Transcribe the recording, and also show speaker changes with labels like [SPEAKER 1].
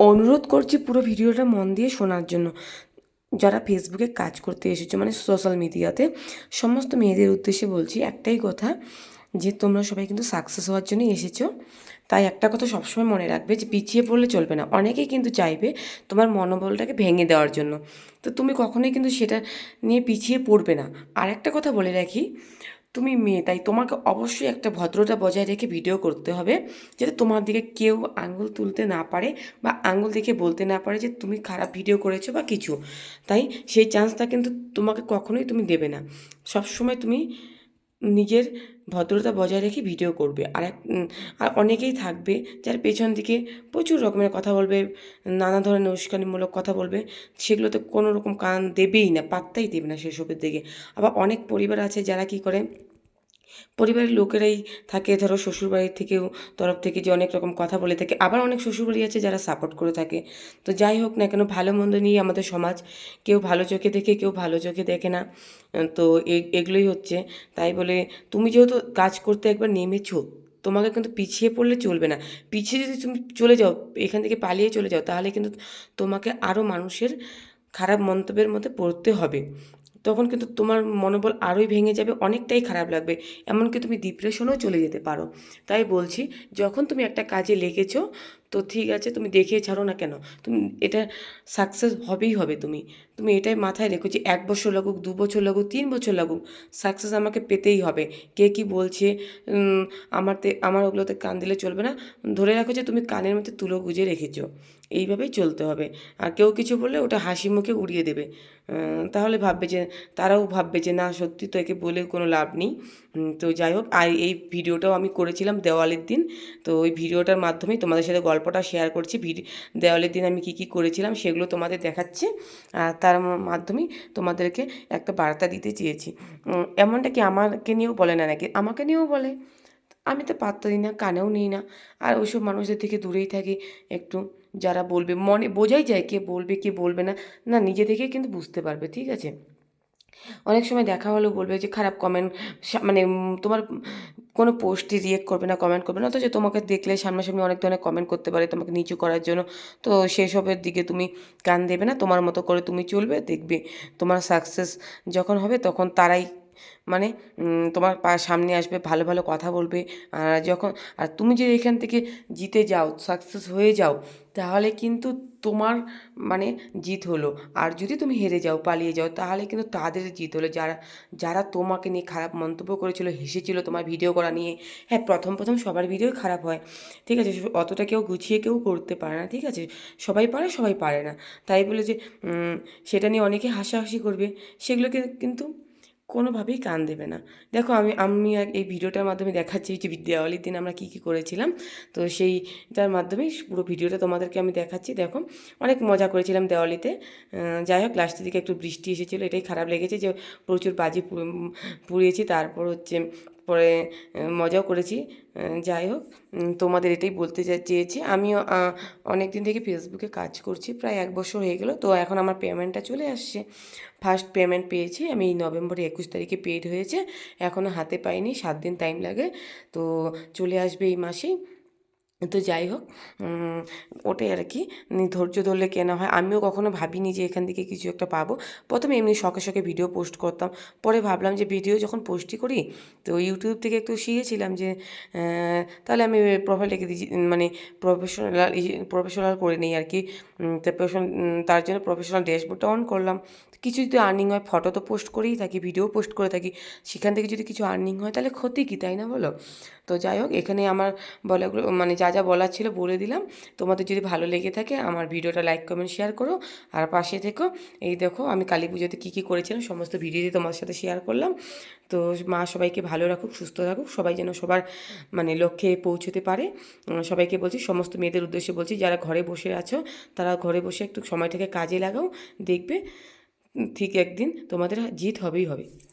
[SPEAKER 1] অনুরোধ করছি পুরো ভিডিওটা মন দিয়ে শোনার জন্য। যারা ফেসবুকে কাজ করতে এসেছ মানে সোশ্যাল মিডিয়াতে সমস্ত মেয়েদের উদ্দেশ্যে বলছি একটাই কথা, যে তোমরা সবাই কিন্তু সাকসেস হওয়ার জন্যই এসেছ। তাই একটা কথা সবসময় মনে রাখবে যে পিছিয়ে পড়লে চলবে না। অনেকেই কিন্তু চাইবে তোমার মনোবলটাকে ভেঙে দেওয়ার জন্য। তো তুমি কখনোই কিন্তু সেটা নিয়ে পিছিয়ে পড়বে না। আর একটা কথা বলে রাখি তুমি মেয়ে, তাই তোমাকে অবশ্যই একটা ভদ্রতা বজায় রেখে ভিডিও করতে হবে, যাতে তোমার দিকে কেউ আঙুল তুলতে না পারে বা আঙুল দেখে বলতে না পারে যে তুমি খারাপ ভিডিও করেছ বা কিছু। তাই সেই চান্সটা কিন্তু তোমাকে কখনোই তুমি দেবে না। সবসময় তুমি নিজের ভদ্রতা বজায় রেখে ভিডিও করবে। আর এক আর অনেকেই থাকবে যার পেছন দিকে প্রচুর রকমের কথা বলবে, নানা ধরনের উস্কানিমূলক কথা বলবে, সেগুলোতে কোনো রকম কান দেবেই না, পাত্তাই দেবে না সেসবের দিকে। আবার অনেক পরিবার আছে যারা কী করে পরিবারের লোকেরাই থাকে, ধরো শ্বশুরবাড়ির থেকেও তরফ থেকে যে অনেক রকম কথা বলে থাকে। আবার অনেক শ্বশুরবাড়ি আছে যারা সাপোর্ট করে থাকে। তো যাই হোক না কেন, ভালো মন্দ নিয়ে আমাদের সমাজ কেউ ভালো চোখে দেখে, কেউ ভালো চোখে দেখে না। তো এগুলোই হচ্ছে। তাই বলে তুমি যেহেতু কাজ করতে একবার নেমেছো, তোমাকে কিন্তু পিছিয়ে পড়লে চলবে না। পিছিয়ে যদি তুমি চলে যাও, এখান থেকে পালিয়ে চলে যাও, তাহলে কিন্তু তোমাকে আরও মানুষের খারাপ মন্তব্যের মধ্যে পড়তে হবে। তখন কিন্তু তোমার মনোবল আরোই ভেঙে যাবে, অনেকটাই খারাপ লাগবে। এমনকি তুমি ডিপ্রেশনেও চলে যেতে পারো। তাই বলছি, যখন তুমি একটা কাজে লেগেছো তো ঠিক আছে তুমি দেখিয়ে ছাড়ো না কেন? তুমি এটা সাকসেস হবেই হবে তুমি। তুমি এটাই মাথায় রেখো যে এক বছর লাগুক দু বছর লাগুক তিন বছর লাগুক সাকসেস আমাকে পেতেই হবে। কে কি বলছে উম, আমার ওগুলোতে কান দিলে চলবে না। ধরে রাখো যে তুমি কানের মধ্যে তুলো গুজে রেখেছো। এইভাবেই চলতে হবে। আর কেউ কিছু বললে ওটা হাসি মুখে উড়িয়ে দেবে। তাহলে ভাববে যে তারাও ভাববে যে না সত্যি তো একে বলে কোনো লাভ নেই। তো যাই হোক আর এই ভিডিওটাও আমি করেছিলাম দেওয়ালির দিন। তো ওই ভিডিওটার মাধ্যমেই তোমাদের সাথে গল্পটা শেয়ার করছি। ভিড়, দেওয়ালের দিন আমি কী কী করেছিলাম সেগুলো তোমাদের দেখাচ্ছি। আর তার ম- মাধ্যমেই তোমাদেরকে একটা বার্তা দিতে চেয়েছি। এমনটা কি আমাকে নিয়েও বলে না নাকি? আমাকে নিয়েও বলে। আমি তো পাত্তা দিই না, কানেও নিই না। আর ওইসব মানুষদের থেকে দূরেই থাকি। একটু যারা বলবে, মনে, বোঝাই যায় কে বলবে কে বলবে না। না, নিজে থেকেই কিন্তু বুঝতে পারবে, ঠিক আছে? অনেক সময় দেখা হলেও বলবে যে, খারাপ কমেন্ট মানে তোমার কোনো পোস্টই রিয়েক্ট করবে না কমেন্ট করবে না। অথচ তোমাকে দেখলে সামনাসামনি অনেক ধরনের কমেন্ট করতে পারে তোমাকে নিচু করার জন্য। তো সেসবের দিকে তুমি কান দেবে না। তোমার মতো করে তুমি চলবে, দেখবে তোমার সাকসেস যখন হবে তখন তারাই মানে তোমার সামনে আসবে, ভালো ভালো কথা বলবে, আর যখন, আর তুমি যদি এখান থেকে জিতে যাও সাকসেস হয়ে যাও, তাহলে কিন্তু তোমার মানে জিত হলো। আর যদি তুমি হেরে যাও, পালিয়ে যাও, তাহলে কিন্তু তাদের জিত হলো। যারা যারা তোমাকে নিয়ে খারাপ মন্তব্য করেছিল, হেসেছিল তোমার ভিডিও করা নিয়ে হ্যাঁ প্রথম প্রথম সবার ভিডিও খারাপ হয়, ঠিক আছে? অতটা কেউ গুছিয়ে কেউ করতে পারে না, ঠিক আছে? সবাই পারে সবাই পারে না। তাই বলে যে সেটা নিয়ে অনেকে হাসাহাসি করবে সেগুলোকে কিন্তু কোনোভাবেই কান দেবে না। দেখো, আমি আমি এই ভিডিওটার মাধ্যমে দেখাচ্ছি যে দেওয়ালির দিন আমরা কী কী করেছিলাম। তো সেইটার মাধ্যমে পুরো ভিডিওটা তোমাদেরকে আমি দেখাচ্ছি। দেখো, অনেক মজা করেছিলাম দেওয়ালিতে। যাই হোক, লাস্টের দিকে একটু বৃষ্টি এসেছিল, এটাই খারাপ লেগেছে যে প্রচুর বাজি পুড়িয়েছি। তারপর হচ্ছে পরে মজাও করেছি। যাই হোক তোমাদের এটাই বলতে চেয়েছি। আমিও অনেক দিন থেকে ফেসবুকে কাজ করছি, প্রায় এক বছর হয়ে গেল। তো এখন আমার পেমেন্টটা চলে আসছে। ফার্স্ট পেমেন্ট পেয়েছি, আমি এই নভেম্বরের একুশ তারিখে পেড হয়েছে। এখনও হাতে পাইনি, সাত দিন টাইম লাগে। তো চলে আসবে এই মাসেই। তো যাই হোক ওটাই আর কি ধৈর্য ধরলে কেনা হয়। আমিও কখনো ভাবিনি যে এখান থেকে কিছু একটা পাবো। প্রথমে এমনি শখে শখে ভিডিও পোস্ট করতাম। পরে ভাবলাম যে ভিডিও যখন পোস্টই করি, তো ইউটিউব থেকে একটু শিখেছিলাম যে তাহলে আমি প্রোফাইলটাকে দিয়েছি। মানে প্রফেশনাল প্রফেশনাল করে নিই আর কি তার জন্য প্রফেশনাল ড্যাশবোর্ডটা অন করলাম। কিছু যদি আর্নিং হয় ফটো তো পোস্ট করেই থাকি ভিডিও পোস্ট করে থাকি। সেখান থেকে যদি কিছু আর্নিং হয়, তাহলে ক্ষতি কী, তাই না বলো? তো যাই হোক, এখানে আমার বলাগুলো মানে যা যা বলার ছিল বলে দিলাম। তোমাদের যদি ভালো লেগে থাকে আমার ভিডিওটা লাইক, কমেন্ট, শেয়ার করো। আর পাশে থেকো। এই দেখো, আমি কালী পুজোতে কী কী করেছিলাম সমস্ত ভিডিওতে তোমার সাথে শেয়ার করলাম। তো মা সবাইকে ভালো রাখুক, সুস্থ রাখুক সবাই যেন সবার মানে লক্ষ্যে পৌঁছতে পারে। সবাইকে বলছি, সমস্ত মেয়েদের উদ্দেশ্যে বলছি, যারা ঘরে বসে আছো, তারা ঘরে বসে একটু সময়টাকে কাজে লাগাও। দেখবে, ঠিক একদিন তোমাদের জিত হবেই হবে।